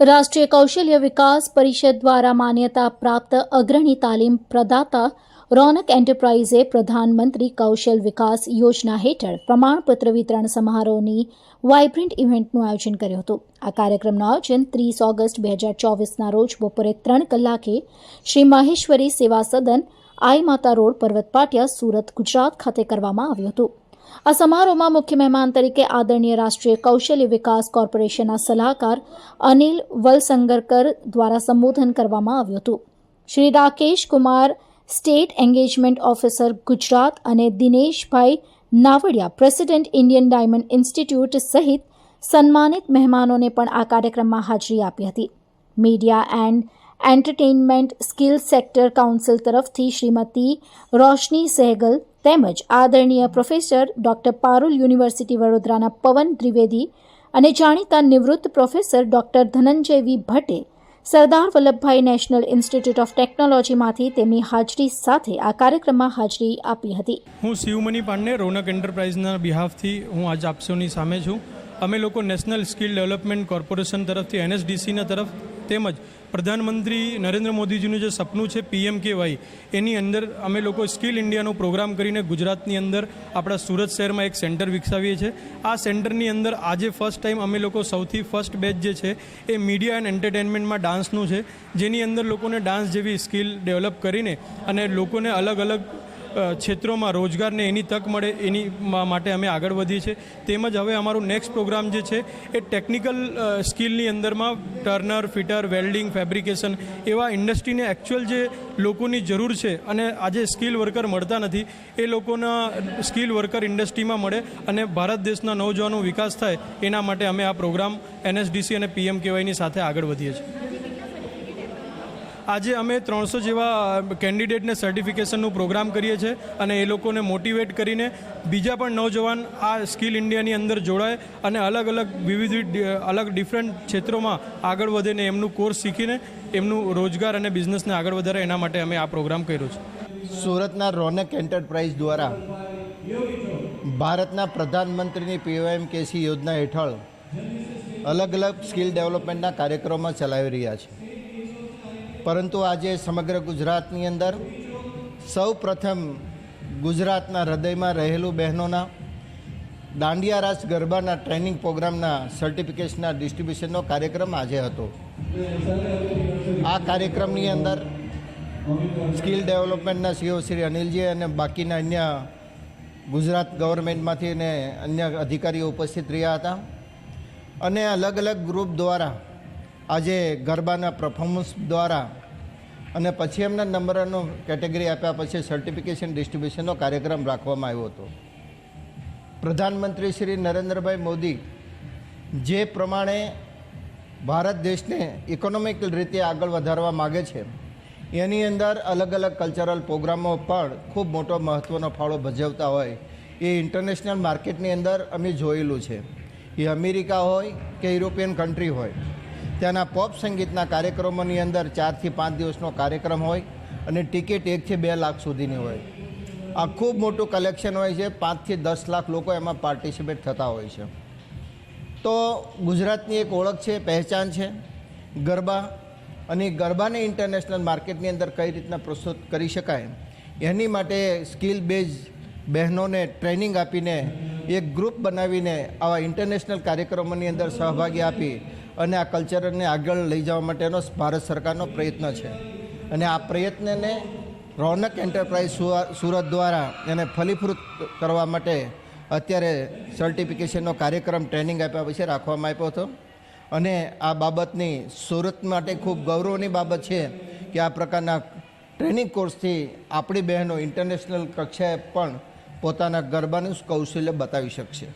રાષ્ટ્રીય કૌશલ્ય વિકાસ પરિષદ દ્વારા માન્યતા પ્રાપ્ત અગ્રણી તાલીમ પ્રદાતા રોનક એન્ટરપ્રાઇઝે પ્રધાનમંત્રી કૌશલ વિકાસ યોજના હેઠળ પ્રમાણપત્ર વિતરણ સમારોહની વાઇબ્રન્ટ ઇવેન્ટનું આયોજન કર્યું હતું. આ કાર્યક્રમનું આયોજન ત્રીસ ઓગસ્ટ બે હજાર ચોવીસના રોજ બપોરે ત્રણ કલાકે શ્રી માહેશ્વરી સેવા સદન આઈ માતા રોડ પર્વત પાટિયા, સુરત, ગુજરાત ખાતે કરવામાં આવ્યું હતું. આ સમારોહમાં મુખ્ય મહેમાન તરીકે આદરણીય રાષ્ટ્રીય કૌશલ્ય વિકાસ કોર્પોરેશનના સલાહકાર અનિલ વલસંગરકર દ્વારા સંબોધન કરવામાં આવ્યું હતું. Shri Rakesh Kumar, state engagement officer Gujarat અને Dineshbhai Navadiya, president Indian diamond institute સહિત સન્માનિત મહેમાનોને પણ આ કાર્યક્રમમાં હાજરી આપી હતી. Media and entertainment skill sector council તરફથી શ્રીમતી રોશની સહેગલ તેમજ આદરણીય પ્રોફેસર ડોક્ટર પારુલ યુનિવર્સિટી વડોદરાના પવન ત્રિવેદી અને જાણીતા નિવૃત્ત પ્રોફેસર ડોક્ટર ધનંજય વી ભટ્ટે Sardar Vallabhbhai national institute of ટેકનોલોજીમાંથી તેમની હાજરી સાથે આ કાર્યક્રમમાં હાજરી આપી હતી. હું શિવમણી પાંડે, રોનક એન્ટરપ્રાઇઝના બિહાફથી હું આજ આપસોની સામે છું. અમે લોકો નેશનલ સ્કિલ ડેવલપમેન્ટ કોર્પોરેશન તરફથી, એનએસડીસીના તરફ તેમજ પ્રધાનમંત્રી નરેન્દ્ર મોદીજીનું જે સપનું છે પીએમ કે વાય એની અંદર અમે લોકો સ્કિલ ઇન્ડિયાનો પ્રોગ્રામ કરીને ગુજરાતની અંદર આપણા સુરત શહેરમાં એક સેન્ટર વિકસાવીએ છીએ. આ સેન્ટરની અંદર આજે ફર્સ્ટ ટાઈમ અમે લોકો સૌથી ફર્સ્ટ બેચ જે છે એ મીડિયા એન્ડ એન્ટરટેનમેન્ટમાં ડાન્સનું છે. જેની અંદર લોકોને ડાન્સ જેવી સ્કિલ ડેવલપ કરીને અને લોકોને અલગ અલગ ક્ષેત્રોમાં રોજગારને એની તક મળે, એની માટે અમે આગળ વધીએ છીએ. તેમજ હવે અમારું નેક્સ્ટ પ્રોગ્રામ જે છે, એ ટેકનિકલ સ્કિલની અંદરમાં ટર્નર ફિટર વેલ્ડિંગ ફેબ્રિકેશન એવા ઇન્ડસ્ટ્રીને એકચ્યુઅલ જે લોકોની જરૂર છે અને આજે સ્કિલ વર્કર મળતા નથી, એ લોકોના સ્કિલ વર્કર ઇન્ડસ્ટ્રીમાં મળે અને ભારત દેશના નવજવાનો વિકાસ થાય, એના માટે અમે આ પ્રોગ્રામ એનએસડીસી અને પીએમ કેવાયની સાથે આગળ વધીએ છીએ. આજે અમે ત્રણસો જેવા કેન્ડિડેટને સર્ટિફિકેશનનું પ્રોગ્રામ કરીએ છીએ અને એ લોકોને મોટિવેટ કરીને બીજા પણ નવજવાન આ સ્કિલ ઇન્ડિયાની અંદર જોડાય અને અલગ અલગ વિવિધ અલગ ડિફરન્ટ ક્ષેત્રોમાં આગળ વધે ને એમનું કોર્સ શીખીને એમનું રોજગાર અને બિઝનેસને આગળ વધારે એના માટે અમે આ પ્રોગ્રામ કર્યો છે. સુરતના રોનક એન્ટરપ્રાઇઝ દ્વારા ભારતના પ્રધાનમંત્રીની પીઓએમ કેસી યોજના હેઠળ અલગ અલગ સ્કિલ ડેવલપમેન્ટના કાર્યક્રમો ચલાવી રહ્યા છે. પરંતુ આજે સમગ્ર ગુજરાતની અંદર સૌ પ્રથમ ગુજરાતના હૃદયમાં રહેલું બહેનોના દાંડિયા રાસ ગરબાના ટ્રેનિંગ પ્રોગ્રામના સર્ટિફિકેશનના ડિસ્ટ્રીબ્યુશનનો કાર્યક્રમ આજે હતો. આ કાર્યક્રમની અંદર સ્કિલ ડેવલપમેન્ટના સીઓ શ્રી અનિલજી અને બાકીના અન્ય ગુજરાત ગવર્મેન્ટમાંથી અને અન્ય અધિકારીઓ ઉપસ્થિત રહ્યા હતા. અને અલગ અલગ ગ્રુપ દ્વારા આજે ગરબાના પરફોર્મન્સ દ્વારા અને પછી એમના નંબરનો કેટેગરી આપ્યા પછી સર્ટિફિકેશન ડિસ્ટ્રીબ્યુશનનો કાર્યક્રમ રાખવામાં આવ્યો હતો. પ્રધાનમંત્રી શ્રી નરેન્દ્રભાઈ મોદી જે પ્રમાણે ભારત દેશને ઇકોનોમિકલ રીતે આગળ વધારવા માગે છે, એની અંદર અલગ અલગ કલ્ચરલ પ્રોગ્રામો પણ ખૂબ મોટો મહત્ત્વનો ફાળો ભજવતા હોય, એ ઇન્ટરનેશનલ માર્કેટની અંદર અમે જોયેલું છે. એ અમેરિકા હોય કે યુરોપિયન કન્ટ્રી હોય ત્યાંના પોપ સંગીતના કાર્યક્રમોની અંદર ચારથી પાંચ દિવસનો કાર્યક્રમ હોય અને ટિકિટ એકથી બે લાખ સુધીની હોય. આ ખૂબ મોટું કલેક્શન હોય છે, પાંચથી દસ લાખ લોકો એમાં પાર્ટિસિપેટ થતા હોય છે. તો ગુજરાતની એક ઓળખ છે, પહેચાન છે, ગરબા અને ગરબાને ઇન્ટરનેશનલ માર્કેટની અંદર કઈ રીતના પ્રસ્તુત કરી શકાય એની માટે સ્કિલ બેઝ બહેનોને ટ્રેનિંગ આપીને એક ગ્રુપ બનાવીને આવા ઇન્ટરનેશનલ કાર્યક્રમોની અંદર સહભાગી આપી અને આ કલ્ચરને આગળ લઈ જવા માટેનો ભારત સરકારનો પ્રયત્ન છે. અને આ પ્રયત્નને રોનક એન્ટરપ્રાઇઝ સુરત દ્વારા એને ફલીફૃત કરવા માટે અત્યારે સર્ટિફિકેશનનો કાર્યક્રમ ટ્રેનિંગ આપ્યા પછી રાખવામાં આપ્યો હતો. અને આ બાબતની સુરત માટે ખૂબ ગૌરવની બાબત છે કે આ પ્રકારના ટ્રેનિંગ કોર્સથી આપણી બહેનો ઇન્ટરનેશનલ કક્ષાએ પણ પોતાના ગરબાનું કૌશલ્ય બતાવી શકશે.